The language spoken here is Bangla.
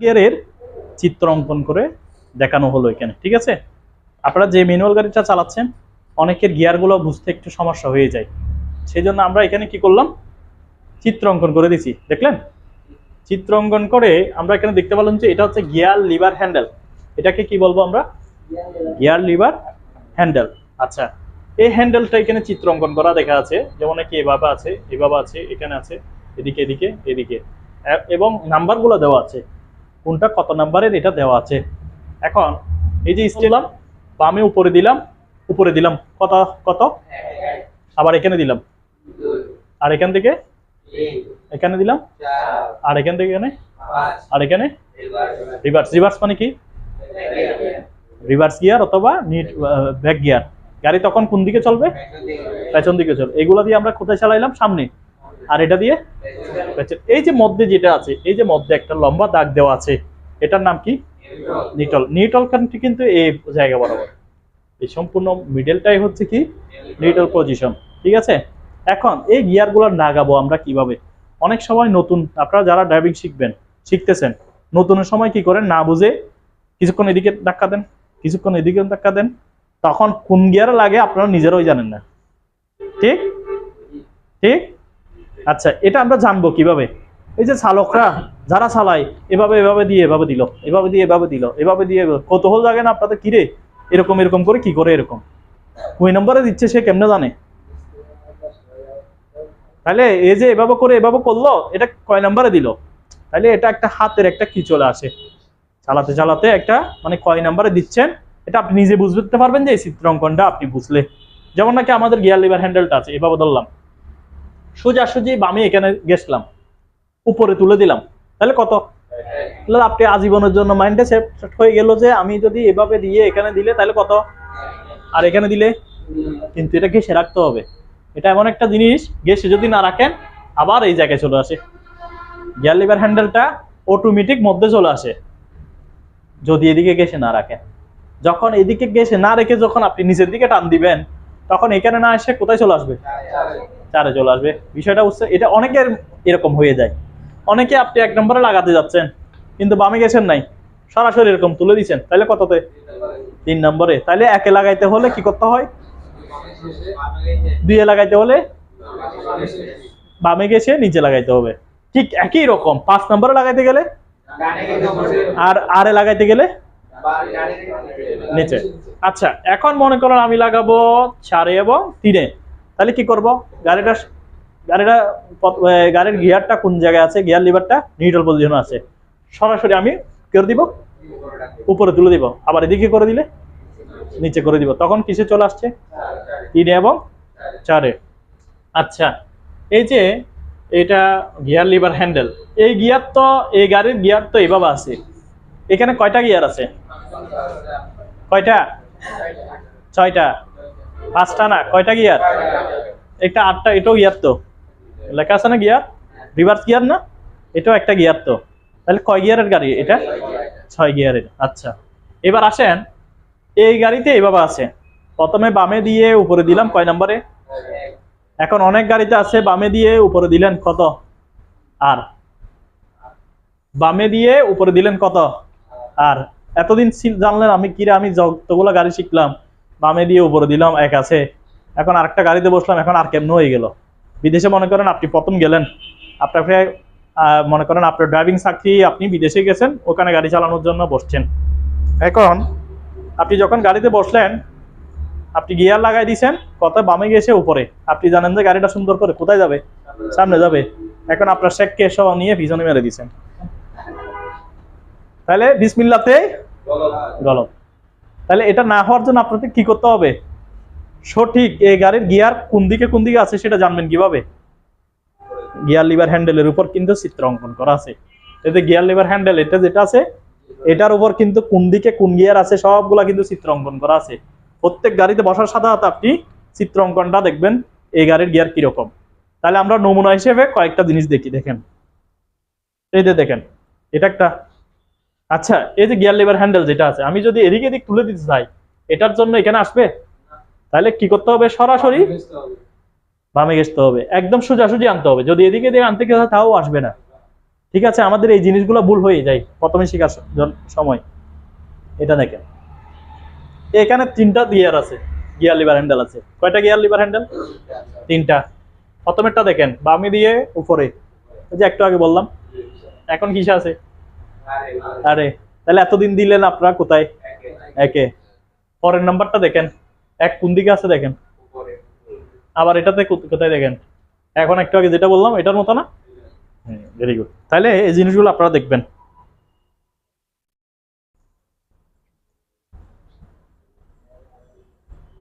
গিয়ারের চিত্র অঙ্কন করে দেখানো হলো এখানে, ঠিক আছে? আপনারা যে ম্যানুয়াল গাড়িটা চালাচ্ছেন, অনেকের গিয়ারগুলো বুঝতে একটু সমস্যা হয়ে যায়। সেই জন্য আমরা এখানে কি করলাম? চিত্র অঙ্কন করে দিছি, দেখলেন? চিত্র অঙ্কন করে আমরা এখানে দেখতে পেলাম যে এটা হচ্ছে গিয়ার লিভার হ্যান্ডেল। এটাকে কি বলব আমরা? Gear lever handle. আচ্ছা এই হ্যান্ডেলটা এখানে চিত্র অঙ্কন করা দেখা আছে। যেমন কি এভাবে আছে এভাবে আছে, এখানে আছে, এদিকে এদিকে এদিকে। এবং নাম্বারগুলো দেওয়া আছে। কোনটা, কত নাম্বারের এটা দেওয়া আছে। এখন এই যে দিলাম বামে উপরে দিলাম উপরে দিলাম, কত কত? আবার এখানে দিলাম। আর এখান থেকে? এখানে দিলাম। আর এখান থেকে এখানে? আর এখানে? রিভার্স রিভার্স মানে কি? রিভার্স গিয়ার অথবা নিট ব্যাক গিয়ার গাড়ি তখন কোন দিকে চলবে? পেছন দিকে চলবে। এগুলো দিয়ে আমরা কোথায় চালাইলাম? সামনে। আর এটা দিয়ে? পেছন এই যে মধ্যে যেটা আছে, এই যে মধ্যে একটা লম্বা দাগ দেওয়া আছে, এটার নাম কি? নিটল। নিটল কান্ট্রি কিন্তু এই জায়গা বরাবর। এই সম্পূর্ণ মিডলটাই হচ্ছে কি? নিটল পজিশন ঠিক আছে? এখন এই গিয়ারগুলো নাগাবো আমরা কীভাবে? অনেক সময় নতুন, আপনারা যারা ড্রাইভিং শিখবেন, শিখতেছেন, নতুনের সময় কি করেন? না বুঝে কিছুক্ষণ এদিকে ধাক্কা দেন, কিছুক্ষণ এদিকে ধাক্কা দেন, তখন কোন গিয়ারে লাগে আপনারা নিজেরাই জানেন না। ঠিক? ঠিক? আচ্ছা এটা আমরা জানব কীভাবে? এই যে চালকরা, যারা চালায়, এভাবে এভাবে দিয়ে, এভাবে দিল, এভাবে দিয়ে, এভাবে দিল, এভাবে দিয়ে কৌতূহল জাগে না আপনাদের? কিরে এরকম এরকম করে কি করে এরকম? ওই নম্বরে দিচ্ছে, সে কেমনে জানে? তাহলে এই যে এভাবে করে, এভাবে করল, এটা কয় নম্বরে দিল? তাহলে এটা একটা হাতের একটা কি চলে আসে? চালাতে চালাতে একটা মানে কয় নম্বরে দিচ্ছেন? এটা আপনি নিজে বুঝতে পারবেন যে এই চিত্রাঙ্কনটা আপনি বুঝলে। যেমন নাকি আমাদের গিয়ার লিভার হ্যান্ডেলটা আছে, এভাবে ধরলাম। সোজাসুজি আমি এখানে গেছিলাম। উপরে তুলে দিলাম। তাহলে কত? আপনি আজীবনের জন্য মাইন্ডে সেট হয়ে গেল যে আমি যদি এভাবে দিয়ে এখানে দিলে তাহলে কত? আর এখানে দিলে? কিন্তু এটা ঘেসে রাখতে হবে। এটা এমন একটা জিনিস ঘেসে যদি না রাখেন, আবার এই জায়গায় চলে আসে। গিয়ার লিভার হ্যান্ডেলটা অটোমেটিক মধ্যে চলে আসে। যদি এদিকে ঘেসে না রাখেন। যখন এদিকে ঘেসে না রেখে যখন আপনি নিচের দিকে টান দিবেন, তখন এখানে না এসে কোথায় চলে আসবে? চারে চলে আসবে। বিষয়টা হচ্ছে, এটা অনেকের এরকম হয়ে যায়। অনেকে আপনি এক নম্বরে লাগাতে যাচ্ছেন, কিন্তু বামে গেছেন নাই। সরাসরি এরকম তুলে দিচ্ছেন। তাহলে কততে? তিন নম্বরে। তাহলে একে লাগাইতে হলে কি করতে হয়? দুইয়ে লাগাইতে হলে? বামে গেছে, নিচে লাগাইতে হবে। ঠিক একই রকম। পাঁচ নম্বরে লাগাইতে গেলে? আর আরে লাগাইতে গেলে? নিচে। আচ্ছা এখন মনে করেন আমি লাগাবো চারে এবং তিনে। তাহলে কি করব? গাড়িটা গাড়িটা গাড়ির গিয়ারটা কোন জায়গায় আছে? গিয়ার লিভারটা নিউট্রাল পজিশনে আছে। সরাসরি আমি করে দিব? উপরে তুলে দিব। আবার এদিকে করে দিলে নিচে করে দিব। তখন কিসে চলে আসছে? তিনে এবং চারে। আচ্ছা এই যে এটা গিয়ার লিভার হ্যান্ডেল, এই গিয়ার তো, এই গাড়ির গিয়ার তো এভাবে আছে। এখানে কয়টা গিয়ার আছে? কয়টা? ছয়টা। পাঁচটা না? কয়টা গিয়ার? একটা আটটা, এটাও গিয়ার তো। লেখা আছে না গিয়ার? রিভার্স গিয়ার না? এটাও একটা গিয়ার তো। তাহলে কয় গিয়ারের গাড়ি এটা? ছয় গিয়ারের আচ্ছা। এবার আসেন, এই গাড়িতে এইভাবে আছে। প্রথমে বামে দিয়ে উপরে দিলাম, কয় নম্বরে? এখন অনেক গাড়িতে আছে, বামে দিয়ে উপরে দিলেন কত? আর। বামে দিয়ে উপরে দিলেন কত? আর। এতদিন জানলেন আমি কিরে আমি যতগুলো গাড়ি শিখলাম বামে দিয়ে উপরে দিলাম, এক আছে। এখন আরেকটা গাড়িতে বসলাম, এখন আর কেমন হয়ে গেল? বিদেশে মনে করেন আপনি প্রথম গেলেন। আপনাকে মনে করেন আপনার ড্রাইভিং চাকরি আপনি বিদেশে গেছেন, ওখানে গাড়ি চালানোর জন্য বসছেন। এখন আপনি যখন গাড়িতে বসলেন, আপনি গিয়ার লাগাই দিয়েছেন কত বামে গেছে উপরে। আপনি জানেন যে গাড়িটা সুন্দর করে কোথায় যাবে? সামনে যাবে। এখন আপনার শেখকে সব নিয়ে পিছনে মেরে দিয়েছেন তাহলে বিসমিল্লাতে গলত। তাহলে এটা না হওয়ার জন্য আপনাকে কি করতে হবে? সঠিক এই গাড়ির গিয়ার কোন দিকে কোন দিকে আছে সেটা জানবেন কীভাবে? গিয়ার, লিভার হ্যান্ডেলের উপর কিন্তু চিত্র অঙ্কন করা আছে। এতে গিয়ার, লিভার হ্যান্ডেল, এটা যেটা আছে, এটার উপর কিন্তু কোন দিকে কোন গিয়ার আছে সবগুলা কিন্তু চিত্র অঙ্কন করা আছে। প্রত্যেক গাড়িতে বসার সাথে আপনি চিত্র অঙ্কনটা দেখবেন, এই গাড়ির গিয়ার কীরকম। তাহলে আমরা নমুনা হিসেবে কয়েকটা জিনিস দেখি, দেখেন। এই যে দেখেন, এটা একটা আচ্ছা এই যে গিয়ার লিভার হ্যান্ডেল যেটা আছে আমি যদি এদিকে এদিক তুলে দিতে চাই এটার জন্য এখানে আসবে? তাহলে কি করতে হবে? সরাসরি বামে ঘেসতে হবে। একদম সোজাসুজি আনতে হবে। যদি এদিকে এদিকে আনতে গেলে তাও আসবে না। ঠিক আছে আমাদের এই জিনিসগুলো ভুল হয়ে যায়। প্রথমে শেখার সময়। এটা দেখেন। এখানে তিনটা গিয়ার আছে গিয়ার লিভার হ্যান্ডেল আছে। কয়টা গিয়ার লিভার হ্যান্ডেল তিনটা। প্রথমেরটা দেখেন বামে দিয়ে উপরে। যে একটু আগে বললাম। এখন কিসে আছে? আরে, তাহলে এতদিন দিলেন আপনারা কোথায়? একে। পরের নাম্বারটা দেখেন। এক কোন দিকে আছে দেখেন? আবার এটাতে কোথায় দেখেন? এখন একটু আগে যেটা বললাম, এটার মতো না? ভেরি গুড তাহলে এই জিনিসগুলো আপনারা দেখবেন।